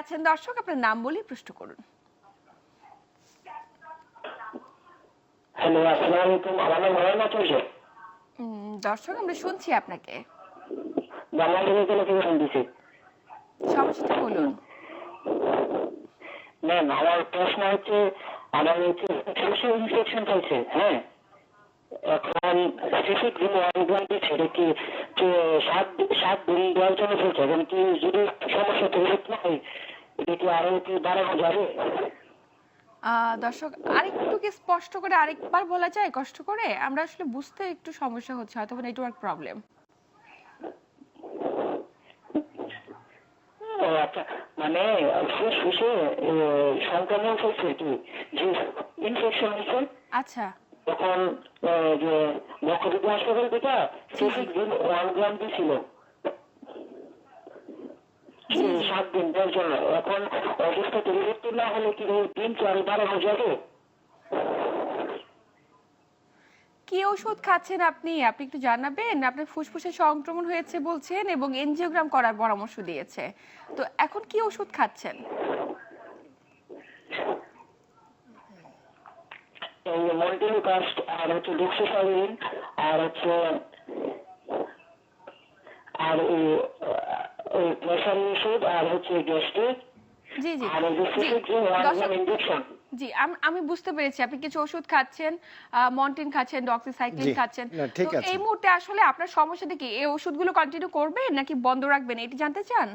আছেন দর্শক আপনার নাম বলি প্রশ্ন করুন। হ্যালো আসসালামু আলাইকুম। আমার নাম মোহাম্মদ হোসেন দর্শক আমরা শুনছি আপনাকে। সমস্যাটা বলুন। ম্যাম আমার প্রশ্ন হচ্ছে আমার হচ্ছে ইনফেকশন হয়েছে হ্যাঁ? এখন স্পেসিফিক দিন ওয়ান দিচ্ছে এটা কি যে সাত সাত দিন দেওয়ার জন্য চলছে এখন কি যদি সমস্যা তৈরি হয় এটা কি আরও কি বাড়ানো যাবে? দর্শক আরেকটু কি স্পষ্ট করে আরেকবার বলা যায় কষ্ট করে? আমরা আসলে বুঝতে একটু সমস্যা হচ্ছে হয়তো নেটওয়ার্ক প্রবলেম আচ্ছা মানে ফুসফুসে সংক্রমণ হয়েছে কি? ইনফেকশন আচ্ছা। তখন যে বক্ষবিদ্যা হাসপাতাল থেকে স্পেসিফিক দিন ওয়ান গ্রাম জি। সাত দিন দেওয়ার জন্য এখন অবস্থা পরিবর্তন না হলে কি দিন চার বাড়ানো যাবে? কি ওষুধ খাচ্ছেন আপনি? আপনি একটু জানাবেন। আপনার ফুসফুসে সংক্রমণ হয়েছে বলছেন এবং এনজিওগ্রাম করার পরামর্শ দিয়েছে। তো এখন কি ওষুধ খাচ্ছেন? এই মন্টেল কাস্ট আর হচ্ছে ডুক্সোসাইলিন আর হচ্ছে আর ওই প্রেশার ওষুধ আর হচ্ছে গ্যাস্ট্রিক জি জি। আর ইঞ্জেকশন জি আম- আমি বুঝতে পেরেছি। আপনি কিছু ওষুধ খাচ্ছেন মন্টিন খাচ্ছেন ডক্সিসাইক্লিন খাচ্ছেন। তো এই মুহূর্তে আসলে আপনার সমস্যাটা কি? এই ওষুধগুলো কন্টিনিউ করবেন নাকি বন্ধ রাখবেন? এটি জানতে চান?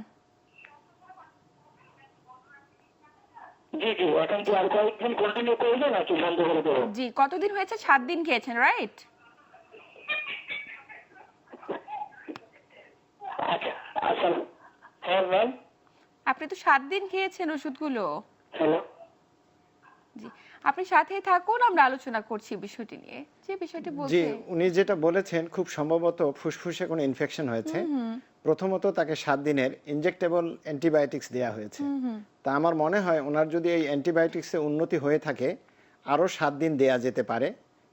জি জি এখন কি আর কয়েকদিন কন্টিনিউ করবে নাকি বন্ধ করে দেবো? জি কতদিন হয়েছে? সাত দিন খেয়েছেন রাইট আচ্ছা হ্যাঁ ম্যাম আপনি তো সাত দিন খেয়েছেন ওষুধগুলো। হ্যালো? জি আপনি সাথেই থাকুন আমরা আলোচনা করছি বিষয়টি নিয়ে। যে বিষয়টি জি উনি যেটা বলেছেন খুব সম্ভবত ফুসফুসে কোনো ইনফেকশন হয়েছে। প্রথমত তাকে সাত দিনের ইনজেক্টেবল অ্যান্টিবায়োটিক্স দেওয়া হয়েছে। তা আমার মনে হয় ওনার যদি এই অ্যান্টিবায়োটিক্সে উন্নতি হয়ে থাকে আরও সাত দিন দেয়া যেতে পারে।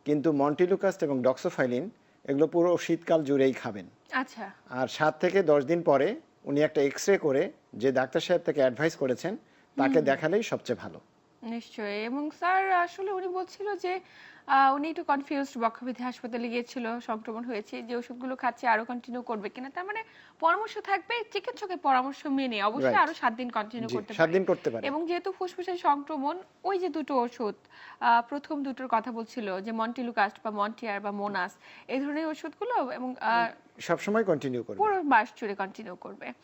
কিন্তু মন্টিলুকাস্ট এবং ডক্সোফাইলিন এগুলো পুরো শীতকাল জুড়েই খাবেন। আচ্ছা। আর সাত থেকে দশ দিন পরে উনি একটা এক্স রে করে যে ডাক্তার সাহেব তাকে অ্যাডভাইস করেছেন তাকে দেখালেই সবচেয়ে ভালো। নিশ্চয়ই। এবং স্যার আসলে উনি বলছিল যে আহ, উনি একটু কনফিউজড বক্ষবিধি হাসপাতালে গিয়েছিল সংক্রমণ হয়েছে যে ওষুধগুলো খাচ্ছে আরও কন্টিনিউ করবে কিনা তার মানে পরামর্শ থাকবে চিকিৎসকের পরামর্শ মেনে অবশ্যই Right. আরও সাত দিন কন্টিনিউ জি, করতে সাত পারে। দিন করতে পারে। এবং যেহেতু ফুসফুসের সংক্রমণ ওই যে দুটো ওষুধ আহ, প্রথম দুটোর কথা বলছিল যে মন্টিলুকাস্ট বা মন্টিয়ার বা মোনাস এই ধরনের ওষুধগুলো এবং আহ, সবসময় কন্টিনিউ করবে। পুরো মাস জুড়ে কন্টিনিউ করবে।